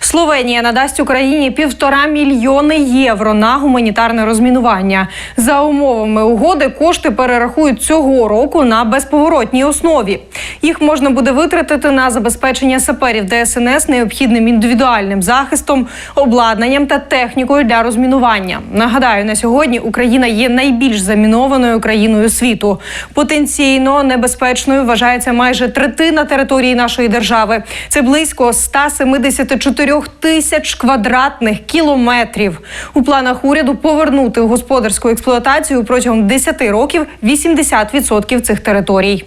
Словенія надасть Україні півтора мільйони євро на гуманітарне розмінування. За умовами угоди кошти перерахують цього року на безповоротній основі. Їх можна буде витратити на забезпечення саперів ДСНС необхідним індивідуальним захистом, обладнанням та технікою для розмінування. Нагадаю, на сьогодні Україна є найбільш замінованою країною світу. Потенційно небезпечною вважається майже третина території нашої держави. Це близько 174 тисяч квадратних кілометрів. У планах уряду повернути у господарську експлуатацію протягом 10 років 80% цих територій.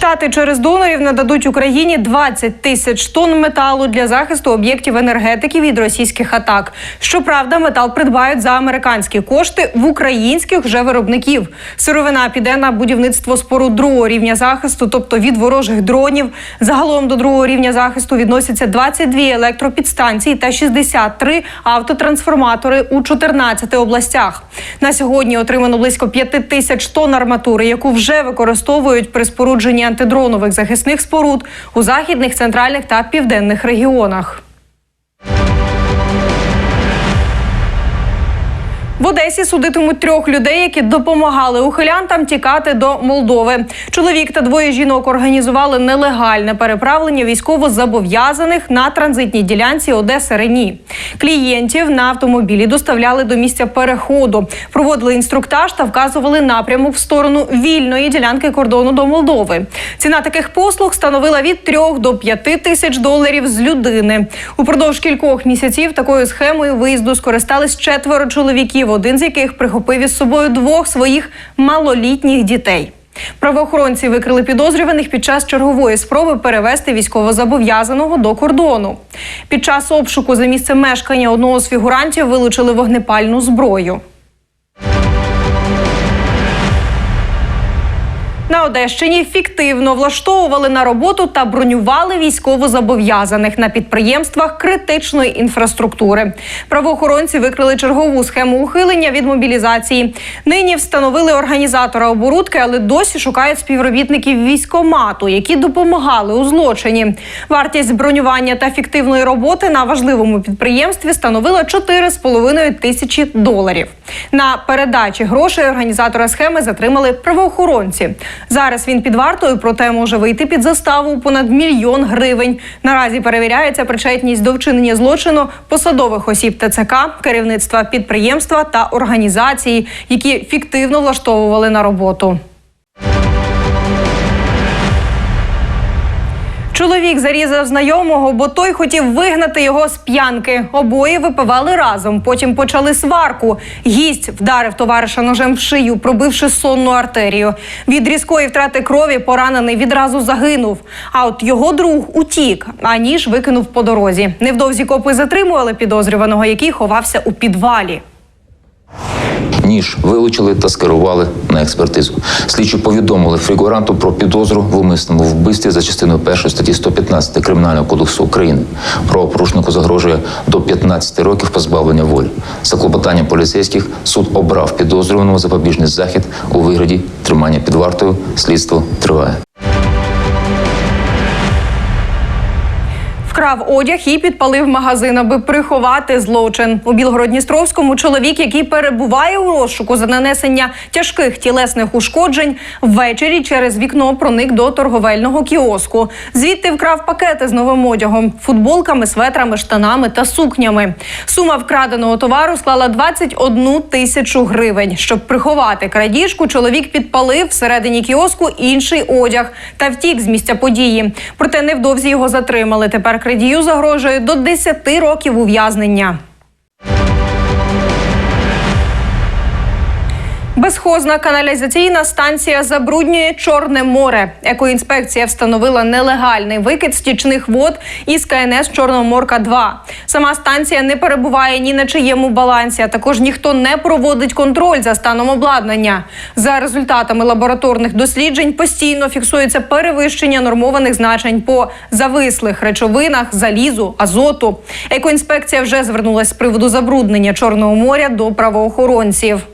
Штати через донорів нададуть Україні 20 тисяч тонн металу для захисту об'єктів енергетики від російських атак. Щоправда, метал придбають за американські кошти в українських же виробників. Сировина піде на будівництво споруд другого рівня захисту, тобто від ворожих дронів. Загалом до другого рівня захисту відносяться 22 електропідстанції та 63 автотрансформатори у 14 областях. На сьогодні отримано близько 5 тисяч тонн арматури, яку вже використовують при спорудженні антидронових захисних споруд у західних, центральних та південних регіонах. В Одесі судитимуть трьох людей, які допомагали ухилянтам тікати до Молдови. Чоловік та двоє жінок організували нелегальне переправлення військово-зобов'язаних на транзитній ділянці Одеса Рені. Клієнтів на автомобілі доставляли до місця переходу, проводили інструктаж та вказували напрямок в сторону вільної ділянки кордону до Молдови. Ціна таких послуг становила від 3 до 5 тисяч доларів з людини. Упродовж кількох місяців такою схемою виїзду скористались четверо чоловіків один з яких прихопив із собою двох своїх малолітніх дітей. Правоохоронці викрили підозрюваних під час чергової спроби перевести військовозобов'язаного до кордону. Під час обшуку за місцем мешкання одного з фігурантів вилучили вогнепальну зброю. На Одещині фіктивно влаштовували на роботу та бронювали військовозобов'язаних на підприємствах критичної інфраструктури. Правоохоронці викрили чергову схему ухилення від мобілізації. Нині встановили організатора оборудки, але досі шукають співробітників військомату, які допомагали у злочині. Вартість бронювання та фіктивної роботи на важливому підприємстві становила 4,5 тисячі доларів. На передачі грошей організатора схеми затримали правоохоронці. Зараз він під вартою, проте може вийти під заставу понад мільйон гривень. Наразі перевіряється причетність до вчинення злочину посадових осіб ТЦК, керівництва підприємства та організації, які фіктивно влаштовували на роботу. Чоловік зарізав знайомого, бо той хотів вигнати його з п'янки. Обоє випивали разом. Потім почали сварку. Гість вдарив товариша ножем в шию, пробивши сонну артерію. Від різкої втрати крові поранений відразу загинув. А от його друг утік, а ніж викинув по дорозі. Невдовзі копи затримували підозрюваного, який ховався у підвалі. Ніж вилучили та скерували на експертизу. Слідчі повідомили фігуранту про підозру в умисному вбивстві за частиною 1 статті 115 Кримінального кодексу України. Правопорушнику загрожує до 15 років позбавлення волі. За клопотанням поліцейських суд обрав підозрюваного запобіжний захід у вигляді тримання під вартою. Слідство триває. Вкрав одяг і підпалив магазин, аби приховати злочин. У Білгородністровському чоловік, який перебуває у розшуку за нанесення тяжких тілесних ушкоджень, ввечері через вікно проник до торговельного кіоску. Звідти вкрав пакети з новим одягом, футболками, светрами, штанами та сукнями. Сума вкраденого товару склала 21 тисячу гривень. Щоб приховати крадіжку, чоловік підпалив всередині кіоску інший одяг та втік з місця події. Проте невдовзі його затримали. Тепер крадію загрожує до 10 років ув'язнення. Безхозна каналізаційна станція забруднює Чорне море. Екоінспекція встановила нелегальний викид стічних вод із КНС Чорноморка 2 Сама станція не перебуває ні на чиєму балансі. а Також ніхто не проводить контроль за станом обладнання. За результатами лабораторних досліджень постійно фіксується перевищення нормованих значень по завислих речовинах, залізу, азоту. Екоінспекція вже звернулася з приводу забруднення Чорного моря до правоохоронців.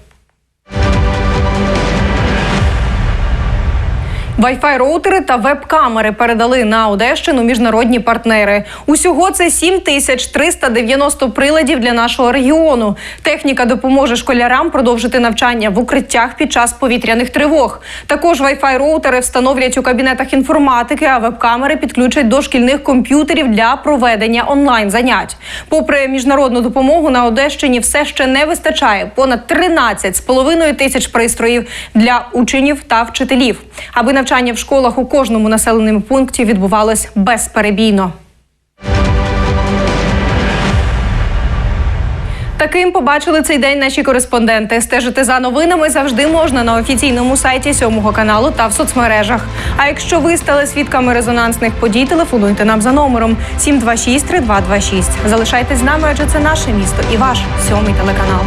Wi-Fi роутери та веб-камери передали на Одещину міжнародні партнери. Усього це 7390 приладів для нашого регіону. Техніка допоможе школярам продовжити навчання в укриттях під час повітряних тривог. Також Wi-Fi роутери встановлять у кабінетах інформатики, а веб-камери підключать до шкільних комп'ютерів для проведення онлайн занять. Попри міжнародну допомогу на Одещині все ще не вистачає понад 13,5 тисяч пристроїв для учнів та вчителів, аби навчання в школах у кожному населеному пункті відбувалось безперебійно. Таким побачили цей день наші кореспонденти. Стежити за новинами завжди можна на офіційному сайті сьомого каналу та в соцмережах. А якщо ви стали свідками резонансних подій, телефонуйте нам за номером 726 3226. Залишайтесь з нами, адже це наше місто і ваш сьомий телеканал.